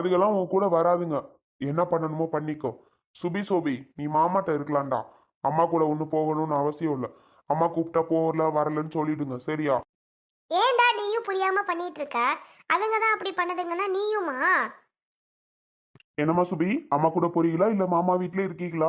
அதுக்கெல்லாம் உன் கூட வராதுங்க. என்ன பண்ணணுமோ பண்ணிக்கோ. சுபி சோபி நீ மாமாட்ட இருக்கலாம்டா. அம்மா கூட ஒன்று போகணும்னு அவசியம் இல்லை. அம்மா கூப்பிட்டா போகல வரலன்னு சொல்லிடுங்க. சரியா? ஏன்டா நீயும் புரியாம பண்ணிட்டு இருக்க அதுங்க தான் அப்படி பண்ணுதுங்கன்னா நீயுமா? என்னம்மா சுபி? அம்மா கூட போறீங்களா இல்ல மாமா வீட்ல இருக்கீங்களா?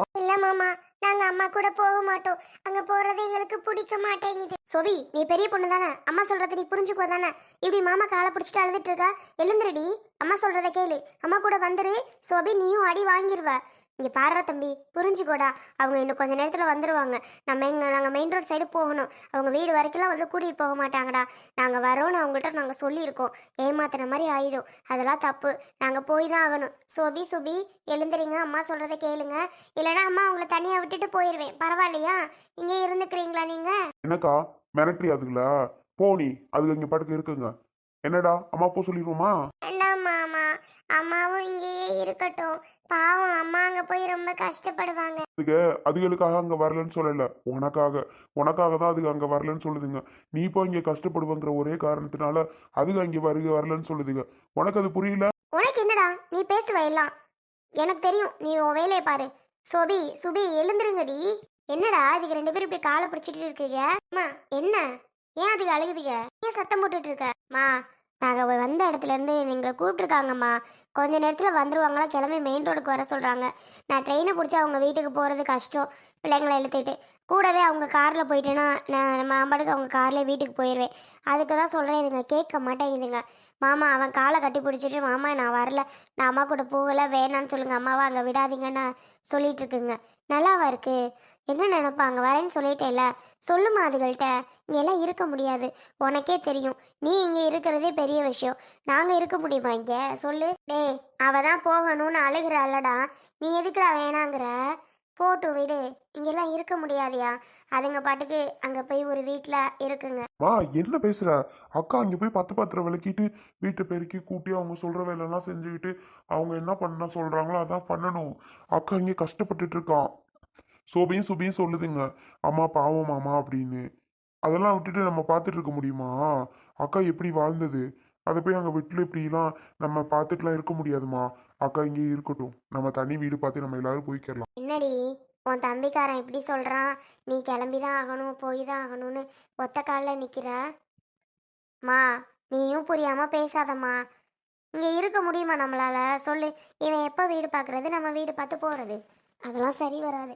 அம்மா கூட போக மாட்டோம். அங்க போறது எங்களுக்கு பிடிக்க மாட்டேங்குது. சோபி நீ பெரிய பொண்ணு தானே? அம்மா சொல்றத நீ புரிஞ்சுக்கோ தானே? இப்படி மாமா காலை பிடிச்சிட்டு அழுதுட்டு இருக்கா? எழுந்துருடி. அம்மா சொல்றத கேளு. அம்மா கூட வந்துரு. சோபி நீயும் அடி வாங்கிருவ. இங்க பாரு தம்பி புரிஞ்சுக்கோடா. அவங்க இன்னும் கொஞ்ச நேரத்துல வந்துருவாங்க. நம்ம எங்க நாங்க மெயின் ரோட் சைடு போகணும். அவங்க வீடு வரைக்கும்லாம் வந்து கூட்டிட்டு போக மாட்டாங்கடா. நாங்க வரோம்னு அவங்கள்ட்ட நாங்க சொல்லியிருக்கோம். ஏமாத்துற மாதிரி ஆயிடும். அதெல்லாம் தப்பு. நாங்க போய் தான் ஆகணும். சோபி சுபி எழுந்துறீங்க. அம்மா சொல்றத கேளுங்க. இல்லைன்னா அம்மா உங்களை தனியா விட்டுட்டு போயிடுவேன் பரவாயில்லையா? இங்கே இருந்துக்கிறீங்களா நீங்க? என்னக்கா? மிரட்டி அதுங்களா? போனி அதுக்கு இங்க படுக்க இருக்குங்க. என்னடா? அம்மா போ சொல்லிடுவோமா? அம்மாவும் இங்கேயே இருக்கட்டும். பாவம் அம்மா அங்க போய் ரொம்ப கஷ்டப்படுவாங்க. அதுக்கு அதுகளுக்காக அங்க வரலன்னு சொல்லல. உனக்காக. உனக்காக தான் அதுக்கு அங்க வரலன்னு சொல்லுதுங்க. நீ இப்போ இங்க கஷ்டப்படுவங்கிற ஒரே காரணத்தினால அதுக்கு அங்க வருக வரலன்னு சொல்லுதுங்க. உனக்கு அது புரியல? உனக்கு என்னடா? நீ பேசுவ எல்லாம். எனக்கு தெரியும். நீ உன் வேலையை பாரு. சோபி சுபி எழுந்துருங்கடி. என்னடா இதுக்கு ரெண்டு பேரும் இப்படி காலை பிடிச்சிட்டு இருக்கீங்க? அம்மா என்ன? ஏன் அதுக்கு அழுகுதுங்க? ஏன் சத்தம் போட்டுட்டு இருக்க? மா நாங்கள் வந்த இடத்துலேருந்து எங்களை கூப்பிட்ருக்காங்கம்மா கொஞ்ச நேரத்தில் வந்துடுவாங்களா கிளம்பி மெயின் ரோடுக்கு வர சொல்கிறாங்க நான் ட்ரெயினை பிடிச்சி அவங்க வீட்டுக்கு போகிறது கஷ்டம். பிள்ளைங்களை எழுத்துட்டு கூடவே அவங்க காரில் போயிட்டேன்னா நான் நம்ம அவங்க கார்லேயே வீட்டுக்கு போயிடுவேன் அதுக்கு தான் சொல்கிறேன் இதுங்க கேட்க மாட்டேங்குதுங்க. மாமா அவன் காலை கட்டி பிடிச்சிட்டு மாமா நான் வரல. நான் அம்மா கூட போகலை. வேணான்னு சொல்லுங்கள் அம்மாவை அங்கே விடாதீங்கன்னு சொல்லிகிட்ருக்குங்க நல்லாவா இருக்குது என்ன நினைப்பாங்க வரேன்னு சொல்லிட்டேல சொல்லுமா அதுகள்கிட்ட இங்கெல்லாம் இருக்க முடியாது. உனக்கே தெரியும். நீ இங்கே இருக்கிறதே பெரிய விஷயம். நாங்கள் இருக்க முடியுமா இங்கே? சொல்லு. டே அவ தான் போகணும்னு அழுகிறாளடா. நீ எதுக்குடா வேணாங்கிற? போட்டு விடு. இங்கெல்லாம் இருக்க முடியாதியா? அதுங்க பாட்டுக்கு அங்கே போய் ஒரு வீட்டில் இருக்குங்க. மா என்ன பேசுற? அக்கா அங்க போய் பத்து பத்திரம் விளக்கிட்டு வீட்டு பெருக்கி கூட்டி அவங்க சொல்ற வேலையெல்லாம் செஞ்சுக்கிட்டு அவங்க என்ன பண்ண சொல்றாங்களோ அதான் பண்ணணும். அக்கா இங்க கஷ்டப்பட்டுட்டு இருக்கான் சோபையும் சுபியும் சொல்லுதுங்க. அம்மா பாவம் மாமா அப்படின்னு. அதெல்லாம் விட்டுட்டு நம்ம பார்த்துட்டு இருக்க முடியுமா? அக்கா எப்படி வாழ்ந்தது? அதை போய் அங்கே வீட்டில் இப்படிலாம் நம்ம பார்த்துட்டுலாம் இருக்க முடியாதுமா? அக்கா இங்கே இருக்கட்டும். நம்ம தனி வீடு பார்த்து நம்ம எல்லாரும் போய்க்கிடலாம் என்னடி? உன் தம்பிக்காரன் இப்படி சொல்கிறான் நீ கிளம்பி தான் ஆகணும் போய் தான் ஆகணும்னு ஒத்த காலில் நிற்கிற மா நீயும் புரியாமல் பேசாதம்மா. இங்கே இருக்க முடியுமா நம்மளால? சொல்லு. இவன் எப்போ வீடு பார்க்குறது நம்ம வீடு பார்த்து போகிறது அதெல்லாம் சரி வராது.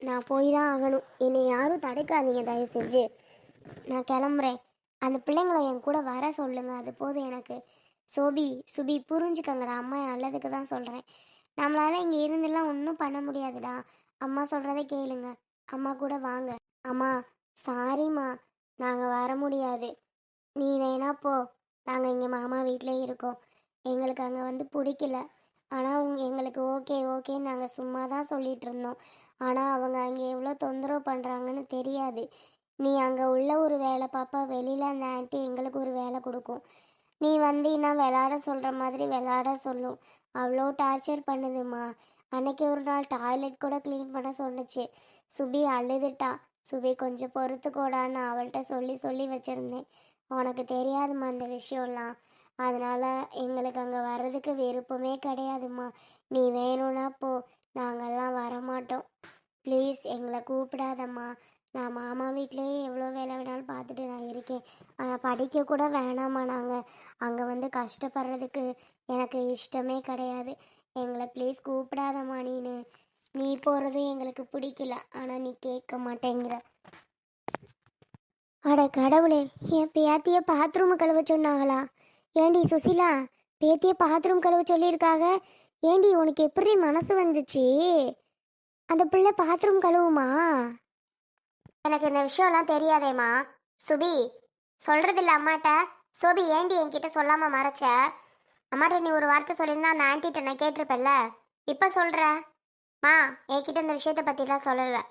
நான் போய் தான் ஆகணும். என்னை யாரும் தடுக்காதீங்க தயவு செஞ்சு நான் கிளம்புறேன். அந்த பிள்ளைங்களை என் கூட வர சொல்லுங்க. அது போதும் எனக்கு. சோபி சுபி புரிஞ்சுக்கங்கடா. அம்மா நல்லதுக்கு தான் சொல்கிறேன் நம்மளால இங்கே இருந்தெல்லாம் ஒன்றும் பண்ண முடியாதுடா. அம்மா சொல்கிறத கேளுங்க. அம்மா கூட வாங்க. அம்மா சாரிம்மா. நாங்கள் வர முடியாது. நீ வேணா போ. நாங்கள் இங்கே மாமா வீட்டிலே இருக்கோம். எங்களுக்கு அங்கே வந்து பிடிக்கல. ஆனால் உங்க எங்களுக்கு ஓகே ஓகேன்னு நாங்கள் சும்மா தான் சொல்லிகிட்டு இருந்தோம். ஆனால் அவங்க அங்கே எவ்வளோ தொந்தரவு பண்ணுறாங்கன்னு தெரியாது. நீ அங்கே உள்ள ஒரு வேலை பாப்பா வெளியில் அந்த ஆண்டி எங்களுக்கு ஒரு வேலை கொடுக்கும். நீ வந்தீன்னா விளாட சொல்கிற மாதிரி விளாட சொல்லும். அவ்வளோ டார்ச்சர் பண்ணுதுமா. அன்னைக்கு ஒரு நாள் டாய்லெட் கூட க்ளீன் பண்ண சொன்னுச்சு. சுபி அழுதுட்டா. சுபி கொஞ்சம் பொறுத்துக்கோடான்னு அவள்கிட்ட சொல்லி சொல்லி வச்சுருந்தேன். உனக்கு தெரியாதும்மா அந்த விஷயம்லாம். அதனால் எங்களுக்கு அங்கே வர்றதுக்கு விருப்பமே கிடையாதும்மா நீ வேணும்னா போ. நாங்கள்லாம் வரமாட்டோம். ப்ளீஸ் எங்களை கூப்பிடாதம்மா. நான் மாமா வீட்லேயே எவ்வளோ வேலை வேணாலும் பார்த்துட்டு நான் இருக்கேன். ஆனால் படிக்க கூட வேணாமா நாங்கள் அங்கே வந்து கஷ்டப்படுறதுக்கு எனக்கு இஷ்டமே கிடையாது. எங்களை ப்ளீஸ் கூப்பிடாதம்மா நீனு. நீ போகிறது எங்களுக்கு பிடிக்கல. ஆனால் நீ கேட்க மாட்டேங்கிற. அட கடவுளே என் பேத்திய பாத்ரூம் கழுவ சொன்னாங்களா? ஏண்டி சுசிலா பேத்திய பாத்ரூம் கழுவ சொல்லியிருக்காங்க ஏண்டி உனக்கு எப்படி மனசு வந்துச்சு? அந்த பிள்ளை பாத்ரூம் கழுவுமா? எனக்கு இந்த விஷயம்லாம் தெரியாதேம்மா. சுபி சொல்றதில்ல அம்மாட்ட. சோபி ஏண்டி என்கிட்ட சொல்லாம மறைச்ச? அம்மாட்ட நீ ஒரு வார்த்தை சொல்லியிருந்தா அந்த ஆன்ட்டிட்ட நான் கேட்டிருப்பேன்ல. இப்போ சொல்கிற மா என்கிட்ட இந்த விஷயத்த பற்றிலாம் சொல்லலை.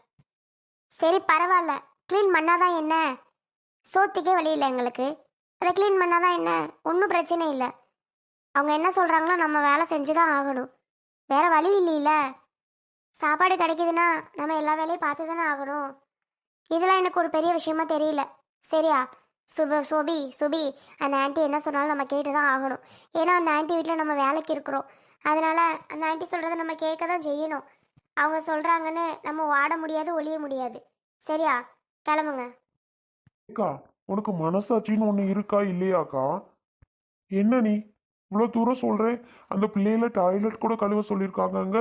சரி பரவாயில்ல. க்ளீன் பண்ணாதான் என்ன? சோத்துக்கே வழி இல்லை எங்களுக்கு. அதை க்ளீன் பண்ணாதான் என்ன? ஒன்றும் பிரச்சனை இல்லை. அவங்க என்ன சொல்கிறாங்களோ நம்ம வேலை செஞ்சு தான் ஆகணும். வேற வழி இல்லைல்ல சாப்பாடு கிடைக்குதுன்னா நம்ம எல்லா வேலையும் பார்த்து தானே ஆகணும். இதெல்லாம் எனக்கு ஒரு பெரிய விஷயமா தெரியல. சரியா? சுப சுபி சுபி அந்த ஆண்டி என்ன சொன்னாலும் நம்ம கேட்டு தான் ஆகணும். ஏன்னா அந்த ஆண்டி வீட்டில் நம்ம வேலைக்கு இருக்கிறோம். அதனால் அந்த ஆண்டி சொல்கிறத நம்ம கேட்க தான் செய்யணும். அவங்க சொல்கிறாங்கன்னு நம்ம வாட முடியாது ஒழிய முடியாது. சரியா? கிளம்புங்க. அக்கா உனக்கு மனசாட்சின்னு ஒன்று இருக்கா இல்லையாக்கா? என்ன நீ? இவ்வளோ தூரம் சொல்கிறேன் அந்த பிள்ளைகள டாய்லெட் கூட கழுவ சொல்லியிருக்காங்க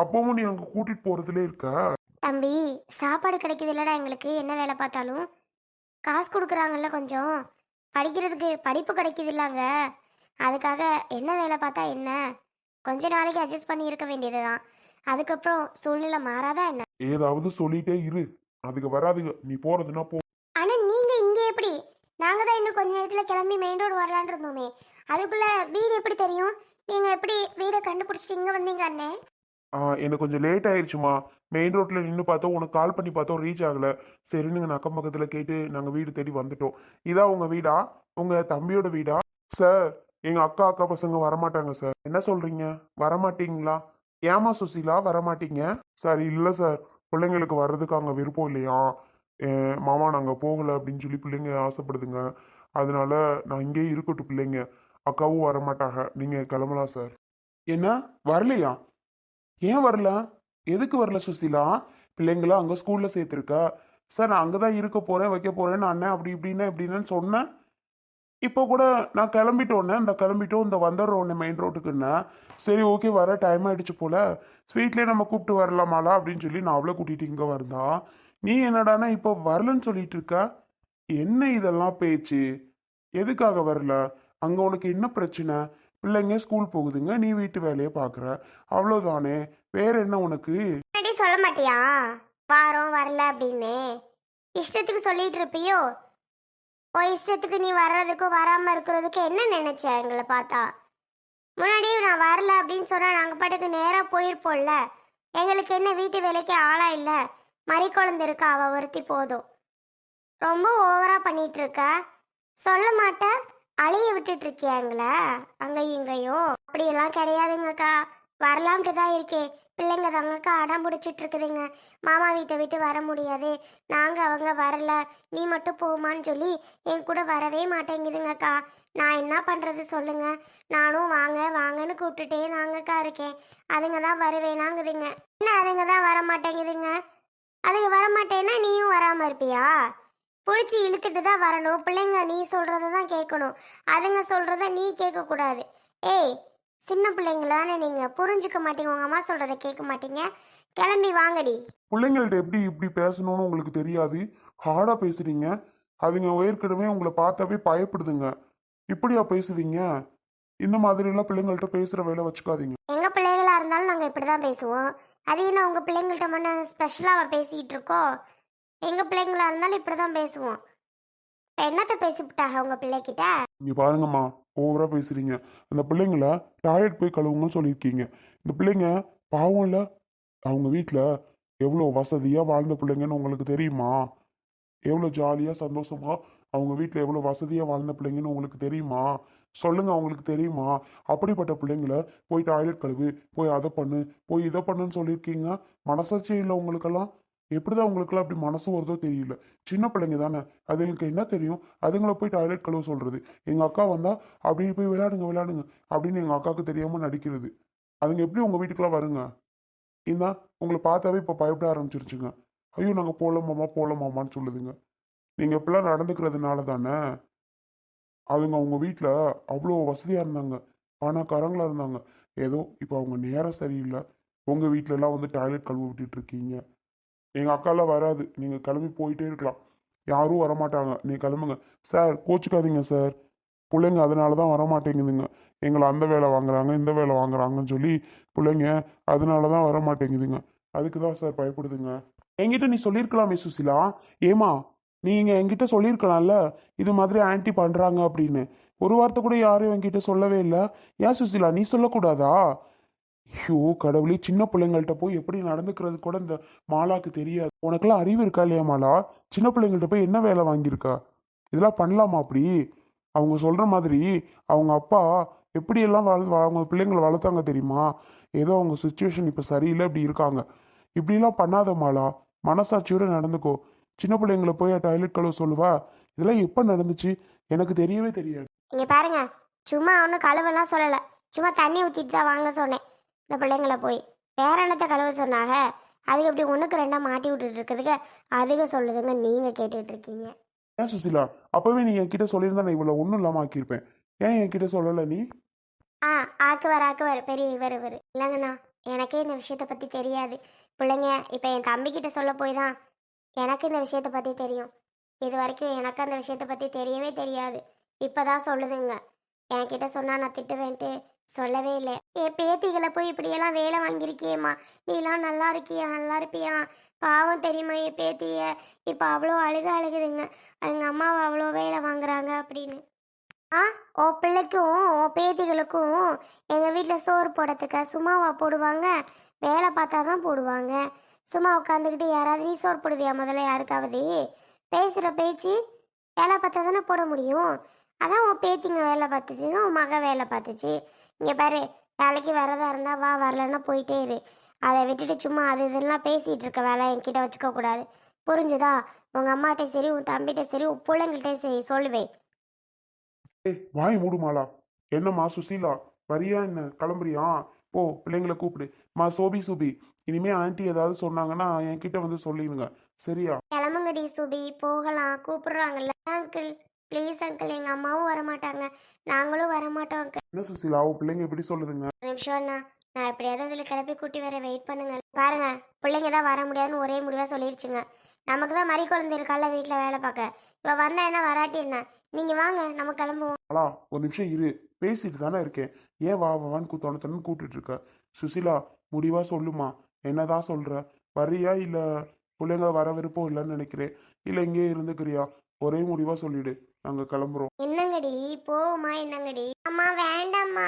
அப்பவும் நீ அங்கே கூட்டிகிட்டு போகிறதுல இருக்க. தம்பி சாப்பாடு கிடைக்குது இல்லடா எங்களுக்கு. என்ன வேலை பார்த்தாலும்? காசு கொடுக்குறாங்கல்ல கொஞ்சம். படிக்கிறதுக்கு படிப்பு கிடைக்குது இல்லைங்க. அதுக்காக என்ன வேலை பார்த்தா என்ன? கொஞ்ச நாளைக்கு அட்ஜஸ்ட் பண்ணி இருக்க வேண்டியது தான் அதுக்கப்புறம் சூழ்நிலை மாறாதா என்ன? ஏதாவது சொல்லிட்டே இரு. அதுக்கு வராதுங்க. நீ போறதுன்னா போ ஆனால் நீங்கள் இங்கே எப்படி நாங்கள் தான் இன்னும் கொஞ்ச நேரத்தில் கிளம்பி மெயின் ரோடு வரலான்னு இருந்தோமே. அதுக்குள்ள வீடு எப்படி தெரியும்? நீங்கள் எப்படி வீடை கண்டுபிடிச்சிட்டு இங்க வந்தீங்க அண்ணே? ஆ, எனக்கு கொஞ்சம் லேட் ஆயிடுச்சுமா மெயின் ரோட்ல நின்று பார்த்தோம் உனக்கு கால் பண்ணி பார்த்தோம் ரீச் ஆகல. சரின்னு நாங்கள் அக்கம் பக்கத்தில் கேட்டு நாங்கள் வீடு தேடி வந்துட்டோம். இதா உங்க வீடா? உங்க தம்பியோட வீடா? சார் எங்க அக்கா அக்கா பசங்க வரமாட்டாங்க சார் என்ன சொல்றீங்க? வரமாட்டீங்களா? ஏமா சுசிலா வரமாட்டீங்க? சார் இல்லை சார் பிள்ளைங்களுக்கு வர்றதுக்கு அங்கே விருப்பம் இல்லையா? மாமா நாங்கள் போகலை அப்படின்னு சொல்லி பிள்ளைங்க ஆசைப்படுதுங்க. அதனால நான் இங்கேயே இருக்கட்டும் பிள்ளைங்க. அக்காவும் வரமாட்டாங்க. நீங்கள் கிளம்பலாம் சார். என்ன? வரலையா? ஏன் வரல? எதுக்கு வரல சுசிலா? பிள்ளைங்களா அங்கே ஸ்கூலில் சேர்த்துருக்கா? சார் நான் அங்கே தான் இருக்க போகிறேன் வைக்க போகிறேன்னு அண்ணன் அப்படி இப்படின்னு இப்படின்னு சொன்னேன் இப்போ கூட நான் கிளம்பிட்டோன்னே இந்த கிளம்பிட்டோம் இந்த வந்துடுறோன்னே மெயின் ரோட்டுக்குன்னா சரி ஓகே வர டைம் ஆயிடுச்சு போல. ஸ்வீட்லேயே நம்ம கூப்பிட்டு வரலாமாலா அப்படின்னு சொல்லி நான் அவளை கூட்டிகிட்டு இங்கே வந்தா. நீ என்னடானா இப்போ வரலன்னு சொல்லிட்டு இருக்க? என்ன இதெல்லாம் பேச்சு? எதுக்காக வரல? அங்கே உனக்கு என்ன பிரச்சனை? பிள்ளைங்க ஸ்கூல் போகுதுங்க நீ வீட்டு வேலையை பார்க்குற. அவ்வளோதானே வேற என்ன உனக்கு? சொல்ல மாட்டியா? வாரம் வரல அப்படின்னு. இஷ்டத்துக்கு சொல்லிட்டு இருப்பியோ? ஓ இஷ்டத்துக்கு நீ வர்றதுக்கும் வராம இருக்கிறதுக்கு என்ன நினைச்ச எங்களை பார்த்தா? முன்னாடியே நான் வரல அப்படின்னு சொன்னா நாங்க பாட்டுக்கு நேரா போயிருப்போம்ல. எங்களுக்கு என்ன வீட்டு வேலைக்கு ஆளா இல்ல. மறி குழந்தை இருக்கா அவ ஒருத்தி போதும். ரொம்ப ஓவரா பண்ணிட்டு இருக்க சொல்ல மாட்டேன் அழிய விட்டுட்டு இருக்கியா எங்களை அங்கேயும் இங்கேயும் அப்படியெல்லாம் கிடையாதுங்கக்கா. வரலாம்ட்டு தான் இருக்கேன் பிள்ளைங்க தாங்கக்கா அடம் பிடிச்சிட்டு இருக்குதுங்க மாமா வீட்டை விட்டு வர முடியாது. நாங்கள் அவங்க வரல. நீ மட்டும் போமான்னு சொல்லி என் கூட வரவே மாட்டேங்குதுங்கக்கா. நான் என்ன பண்ணுறது சொல்லுங்க. நானும் வாங்க வாங்கன்னு கூப்பிட்டுட்டே தாங்கக்கா இருக்கேன். அதுங்க தான் வருவேனாங்குதுங்க. என்ன அதுங்க தான் வர மாட்டேங்குதுங்க அதுங்க வர மாட்டேன்னா நீயும் வராமல் இருப்பியா? பிடிச்சி இழுத்துட்டு தான் வரணும். பிள்ளைங்க நீ சொல்கிறத தான் கேட்கணும். அதுங்க சொல்கிறத நீ கேட்கக்கூடாது. ஏய் சின்ன பிள்ளைங்களான்னு நீங்கள் புரிஞ்சுக்க மாட்டீங்க. உங்கள் அம்மா சொல்கிறத கேட்க மாட்டீங்க. கிளம்பி வாங்கடி. பிள்ளைங்கள்ட்ட எப்படி இப்படி பேசணும்னு உங்களுக்கு தெரியாது. ஹார்டாக பேசுறீங்க. அதுங்க ஏற்கனவே உங்களை பார்த்தாவே பயப்படுதுங்க. இப்படியா பேசுவீங்க? இந்த மாதிரிலாம் பிள்ளைங்கள்ட்ட பேசுகிற வேலை வச்சுக்காதீங்க. எங்கள் பிள்ளைகளாக இருந்தாலும் நாங்கள் இப்படி தான் பேசுவோம். அது என்ன உங்கள் பிள்ளைங்கள்ட்ட மட்டும் ஸ்பெஷலாக பேசிகிட்டு இருக்கோம் எங்கள் பிள்ளைங்களா இருந்தாலும் இப்படி தான் பேசுவோம். இப்போ என்னத்தை பேசிவிட்டாங்க உங்கள் பிள்ளைக்கிட்ட இங்கே பாருங்கம்மா ஓவராக பேசுறீங்க. அந்த பிள்ளைங்கள டாய்லெட் போய் கழுவுங்கன்னு சொல்லியிருக்கீங்க. இந்த பிள்ளைங்க பாவம் இல்லை? அவங்க வீட்டில் எவ்வளோ வசதியாக வாழ்ந்த பிள்ளைங்கன்னு உங்களுக்கு தெரியுமா? எவ்வளோ ஜாலியாக சந்தோஷமா அவங்க வீட்டில் எவ்வளோ வசதியாக வாழ்ந்த பிள்ளைங்கன்னு உங்களுக்கு தெரியுமா? சொல்லுங்க அவங்களுக்கு தெரியுமா? அப்படிப்பட்ட பிள்ளைங்கள போய் டாய்லெட் கழுவு போய் அதை பண்ணு போய் இதை பண்ணுன்னு சொல்லியிருக்கீங்க? மனசாட்சியே இல்லை உங்களுக்கெல்லாம்? எப்படிதான் உங்களுக்குலாம் அப்படி மனசு வருதோ தெரியல. சின்ன பிள்ளைங்க தானே. அதுங்களுக்கு என்ன தெரியும்? அதுங்களை போய் டாய்லெட் கழுவ சொல்றது. எங்க அக்கா வந்தா அப்படி போய் விளையாடுங்க விளையாடுங்க அப்படின்னு எங்க அக்காவுக்கு தெரியாம நடிக்கிறது. அதுங்க எப்படி உங்க வீட்டுக்குலாம் வருங்க? இந்தா உங்களை பார்த்தாவே இப்போ பயப்பட ஆரம்பிச்சிருச்சுங்க. ஐயோ நாங்கள் போகலாமாம்மா போகலாமாம்மான்னு சொல்லுதுங்க. நீங்கள் இப்பெல்லாம் நடந்துக்கிறதுனால தானே? அதுங்க அவங்க வீட்டில் அவ்வளோ வசதியாக இருந்தாங்க. பணக்காரங்களா இருந்தாங்க. ஏதோ இப்போ அவங்க நேரம் சரியில்லை. உங்கள் வீட்டிலலாம் வந்து டாய்லெட் கழுவ விட்டுட்டு இருக்கீங்க. எங்கள் அக்காலாம் வராது. நீங்கள் கிளம்பி போயிட்டே இருக்கலாம். யாரும் வரமாட்டாங்க. நீ கிளம்புங்க. சார் கோச்சிக்காதீங்க சார். பிள்ளைங்க அதனால தான் வரமாட்டேங்குதுங்க. எங்களை அந்த வேலை வாங்குறாங்க இந்த வேலை வாங்குறாங்கன்னு சொல்லி பிள்ளைங்க அதனால தான் வரமாட்டேங்குதுங்க. அதுக்கு தான் சார் பயப்படுதுங்க. என்கிட்ட நீ சொல்லியிருக்கலாமே சுசிலா. ஏமா நீங்கள் என்கிட்ட சொல்லியிருக்கலாம்ல? இது மாதிரி ஆன்ட்டி பண்ணுறாங்க அப்படின்னு. ஒரு வார்த்தை கூட யாரும் என்கிட்ட சொல்லவே இல்லை. ஏன் சுசிலா நீ சொல்லக்கூடாதா? ஐயோ கடவுளே சின்ன பிள்ளைங்கள்ட்ட போய் எப்படி நடந்துக்கிறது கூட இந்த மாலாக்கு தெரியாது. உனக்கெல்லாம் அறிவு இருக்கா இல்லையா மாலா? சின்ன பிள்ளைங்கள்ட்ட போய் என்ன வேலை வாங்கியிருக்கா? இதெல்லாம் பண்ணலாமா அப்படி? அவங்க சொல்ற மாதிரி அவங்க அப்பா எப்படியெல்லாம் வள அவங்க பிள்ளைங்களை வளர்த்தாங்க தெரியுமா? ஏதோ அவங்க சுச்சுவேஷன் இப்போ சரியில்லை இப்படி இருக்காங்க. இப்படிலாம் பண்ணாத மாலா. மனசாட்சியோட நடந்துக்கோ. சின்ன பிள்ளைங்களை போய் டாய்லெட் கழுவ சொல்லுவா. இதெல்லாம் எப்போ நடந்துச்சு? எனக்கு தெரியவே தெரியாது. இங்கே பாருங்க. சும்மா ஒன்றும் கழுவெல்லாம் சொல்லலை. சும்மா தண்ணி ஊற்றிட்டு தான் வாங்க சொன்னேன். இந்த பிள்ளைங்கள போய். வேற என்னத்தை கழுவ சொன்னாங்க அதுக்கு இப்படி ஒன்றுக்கு ரெண்டாக மாட்டி விட்டுட்டு இருக்கிறதுக்கு அதுக்கு சொல்லுதுங்க நீங்கள் கேட்டுட்டு இருக்கீங்க. ஏன் சுசிலா? அப்பவே நீ என்கிட்ட சொல்லியிருந்தா நான் இவ்வளோ ஒன்றும் இல்லாமல் ஆக்கியிருப்பேன். ஏன் என்கிட்ட சொல்லலை நீ? ஆ ஆக்குவார் ஆக்குவார். பெரிய இவர் இவர். இல்லைங்கண்ணா எனக்கே இந்த விஷயத்தை பற்றி தெரியாது. பிள்ளைங்க இப்போ என் தம்பிக்கிட்ட சொல்ல போய் தான் எனக்கு இந்த விஷயத்தை பற்றி தெரியும். இது வரைக்கும் எனக்கு அந்த விஷயத்தை பற்றி தெரியவே தெரியாது. இப்போ தான் சொல்லுதுங்க. என்கிட்ட சொன்னால் நான் திட்டுவேன்ட்டு சொல்லவே இல்லை. என் பேத்திகளை போய் இப்படியெல்லாம் வேலை வாங்கியிருக்கியேம்மா. நீலாம் நல்லா இருக்கியா? நல்லா இருப்பியா? பாவம் தெரியுமா என் பேத்திய? இப்போ அவ்வளோ அழுக அழுகுதுங்க. எங்கள் அம்மாவை அவ்வளோ வேலை வாங்குறாங்க அப்படின்னு. ஆ ஓ பிள்ளைக்கும் ஓ பேத்திகளுக்கும் எங்கள் வீட்டில் சோறு போடுறதுக்கா சும்மாவா போடுவாங்க? வேலை பார்த்தா தான் போடுவாங்க. சும்மா உட்காந்துக்கிட்டு யாராவது நீ சோறு போடுவியா முதல்ல யாருக்காவது? பேசுகிற பேச்சு வேலை பார்த்தா தானே போட முடியும். அதான் உன் பேத்திங்க வேலை பார்த்துச்சுங்க உன் மக வேலை பார்த்துச்சு. இங்கே பாரு வேலைக்கு வரதா இருந்தால் வா வரலன்னா போயிட்டே இரு. அதை விட்டுட்டு சும்மா அது இதெல்லாம் பேசிகிட்டு இருக்க வேலை என்கிட்ட வச்சுக்க கூடாது. புரிஞ்சுதா? உங்கள் அம்மாட்ட சரி உன் தம்பிகிட்ட சரி உன் பிள்ளைங்கள்ட்ட சரி சொல்லுவேன் ஏய் வாய் மூடுமாளா என்னம்மா சுசீலா? வரியா என்ன? கிளம்புறியா? போ பிள்ளைங்களை கூப்பிடு. மா சோபி சுபி. இனிமே ஆன்ட்டி ஏதாவது சொன்னாங்கன்னா என்கிட்ட வந்து சொல்லிடுங்க. சரியா? கிளம்புங்கடி சுபி. போகலாம். கூப்பிடுறாங்கல்ல அங்கிள் ப்ளீஸ் அங்கிள் எங்கள் அம்மாவும் வரமாட்டாங்க. நாங்களும் வரமாட்டோம் அங்கிள் என்ன சுசீலா உன் பிள்ளைங்க எப்படி சொல்லுதுங்க? ஒரு நிமிஷம் அண்ணா. நான் எப்படியாவது அதில் கிளப்பி கூட்டி வர வெயிட் பண்ணுங்க. பாருங்க பிள்ளைங்க தான் வர முடியாதுன்னு ஒரே முடிவாக சொல்லிருச்சுங்க. நமக்கு தான் மறி குழந்தை இருக்கால வீட்டில் வேலை பார்க்க. இப்போ வந்தா என்ன வராட்டி என்ன? நீங்கள் வாங்க நம்ம கிளம்புவோம். அலா ஒரு நிமிஷம் இரு. பேசிட்டு தானே இருக்கேன். ஏன் வா வான்னு கூத்தோணத்தன்னு கூப்பிட்டுட்டு இருக்க? சுசீலா முடிவா சொல்லுமா. என்னதான் சொல்ற? வரியா இல்ல பிள்ளைங்க வர விருப்பம் இல்லைன்னு நினைக்கிறேன். இல்ல இங்கேயே இருந்துக்கிறியா? ஒரே முடிவா சொல்லிடு. நாங்க கிளம்புறோம். என்னங்கடி? போமா என்னங்கடி? அம்மா வேண்டாம்மா.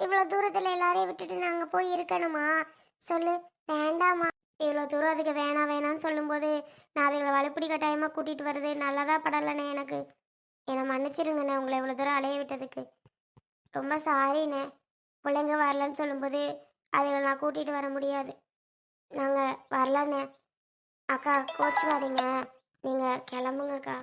இவ்வளோ தூரத்தில் எல்லாரையும் விட்டுட்டு நாங்கள் போய் இருக்கணுமா? சொல்லு. வேண்டாம்மா. இவ்வளோ தூரம் அதுக்கு வேணாம் வேணாம்னு சொல்லும்போது நான் அதுகளை வலுப்படி கட்டாயமா கூட்டிட்டு வருது நல்லதா படலண்ணே எனக்கு. என்னை மன்னிச்சிருங்கண்ணே உங்களை இவ்வளோ தூரம் அலைய விட்டதுக்கு. ரொம்ப சாரிண்ணே. பிள்ளைங்க வரலன்னு சொல்லும்போது அதுகளை நான் கூட்டிட்டு வர முடியாது. நாங்கள் வரலண்ணே. அக்கா கோச்சுக்காதீங்க. நீங்கள் கிளம்புங்கக்கா.